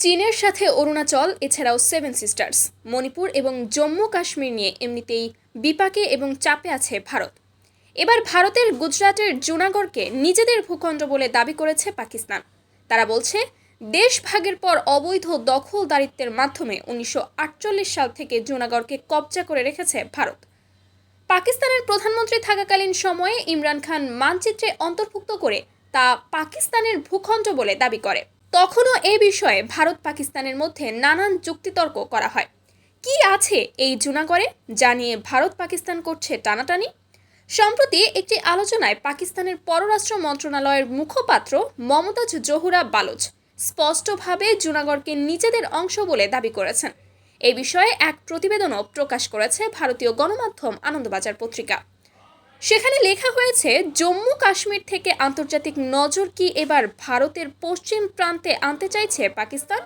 চীনের সাথে অরুণাচল, এছাড়াও সেভেন সিস্টার্স মণিপুর এবং জম্মু কাশ্মীর নিয়ে এমনিতেই বিপাকে এবং চাপে আছে ভারত। এবার ভারতের গুজরাটের জুনাগড়কে নিজেদের ভূখণ্ড বলে দাবি করেছে পাকিস্তান। তারা বলছে, দেশ ভাগের পর অবৈধ দখলদারিত্বের মাধ্যমে উনিশশো আটচল্লিশ সাল থেকে জুনাগড়কে কবজা করে রেখেছে ভারত। পাকিস্তানের প্রধানমন্ত্রী থাকাকালীন সময়ে ইমরান খান মানচিত্রে অন্তর্ভুক্ত করে তা পাকিস্তানের ভূখণ্ড বলে দাবি করে। তখনও এ বিষয়ে ভারত পাকিস্তানের মধ্যে নানান যুক্তিতর্ক করা হয়। কি আছে এই জুনাগড়ে যা নিয়ে ভারত পাকিস্তান করছে টানাটানি? সম্প্রতি একটি আলোচনায় পাকিস্তানের পররাষ্ট্র মন্ত্রণালয়ের মুখপাত্র মমতাজ জহুরা বালোচ স্পষ্টভাবে জুনাগড়কে নিজেদের অংশ বলে দাবি করেছেন। এ বিষয়ে এক প্রতিবেদনও প্রকাশ করেছে ভারতীয় গণমাধ্যম আনন্দবাজার পত্রিকা। সেখানে লেখা হয়েছে, জম্মু কাশ্মীর থেকে আন্তর্জাতিক নজর কি এবার ভারতের পশ্চিম প্রান্তে আনতে চাইছে পাকিস্তান?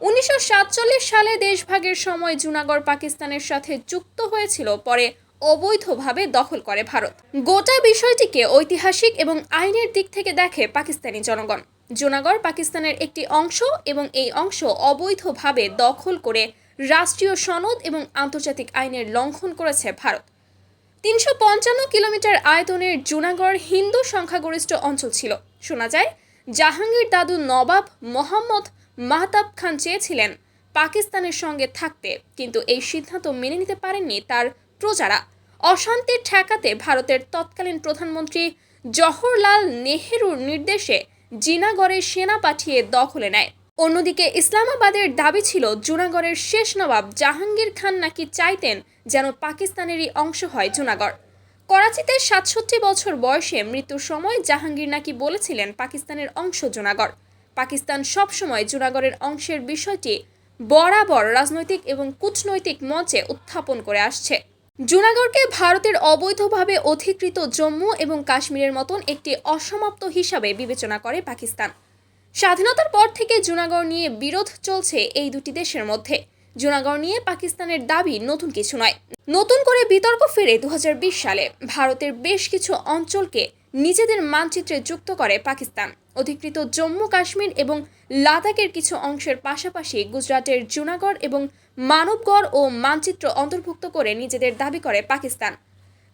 উনিশশো সাতচল্লিশ সালে দেশভাগের সময় জুনাগড় পাকিস্তানের সাথে যুক্ত হয়েছিল, পরে অবৈধভাবে দখল করে ভারত। গোটা বিষয়টিকে ঐতিহাসিক এবং আইনের দিক থেকে দেখে পাকিস্তানি জনগণ। জুনাগড় পাকিস্তানের একটি অংশ এবং এই অংশ অবৈধভাবে দখল করে রাষ্ট্রীয় সনদ এবং আন্তর্জাতিক আইনের লঙ্ঘন করেছে ভারত। তিনশো পঞ্চান্ন কিলোমিটার আয়তনের জুনাগড় হিন্দু সংখ্যাগরিষ্ঠ অঞ্চল ছিল। শোনা যায়, জাহাঙ্গীর দাদু নবাব মোহাম্মদ মাহতাব খান চেয়েছিলেন পাকিস্তানের সঙ্গে থাকতে, কিন্তু এই সিদ্ধান্ত মেনে নিতে পারেননি তার প্রজারা। অশান্তির ঠেকাতে ভারতের তৎকালীন প্রধানমন্ত্রী জওহরলাল নেহেরুর নির্দেশে জিনাগড়ে সেনা পাঠিয়ে দখলে নেয়। অন্যদিকে ইসলামাবাদের দাবি ছিল জুনাগড়ের শেষ নবাব জাহাঙ্গীর খান নাকি চাইতেন যেন পাকিস্তানেরই অংশ হয় জুনাগড়। করাচিতে সাতষট্টি বছর বয়সে মৃত্যুর সময় জাহাঙ্গীর নাকি বলেছিলেন পাকিস্তানের অংশ জুনাগড়। পাকিস্তান সবসময় জুনাগড়ের অংশের বিষয়টি বরাবর রাজনৈতিক এবং কূটনৈতিক মঞ্চে উত্থাপন করে আসছে। জুনাগড়কে ভারতের অবৈধভাবে অধিকৃত জম্মু এবং কাশ্মীরের মতন একটি অসমাপ্ত হিসাবে বিবেচনা করে পাকিস্তান। স্বাধীনতার পর থেকে জুনাগড় নিয়ে বিরোধ চলছে এই দুটি দেশের মধ্যে। জুনাগড় নিয়ে পাকিস্তানের দাবি নতুন কিছু নয়। নতুন করে বিতর্ক ফিরে দু সালে। ভারতের বেশ কিছু অঞ্চলকে নিজেদের মানচিত্রে যুক্ত করে পাকিস্তান। অধিকৃত জম্মু, কাশ্মীর এবং লাদাখের কিছু অংশের পাশাপাশি গুজরাটের জুনাগড় এবং মানবগড় ও মানচিত্র অন্তর্ভুক্ত করে নিজেদের দাবি করে পাকিস্তান।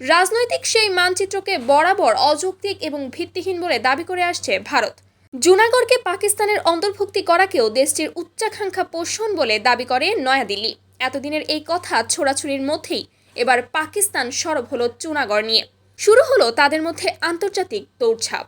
রাজনৈতিক সেই মানচিত্রকে বরাবর অযৌক্তিক এবং ভিত্তিহীন বলে দাবি করে আসছে ভারত। জুনাগড়কে পাকিস্তানের অন্তর্ভুক্তি করাকেও দেশটির উচ্চাকাঙ্ক্ষা পোষণ বলে দাবি করে নয়াদিল্লি। এতদিনের এই কথা ছোড়াছুড়ির মধ্যেই এবার পাকিস্তান সরব হলো জুনাগড় নিয়ে। শুরু হলো তাদের মধ্যে আন্তর্জাতিক দৌড়ঝাঁপ।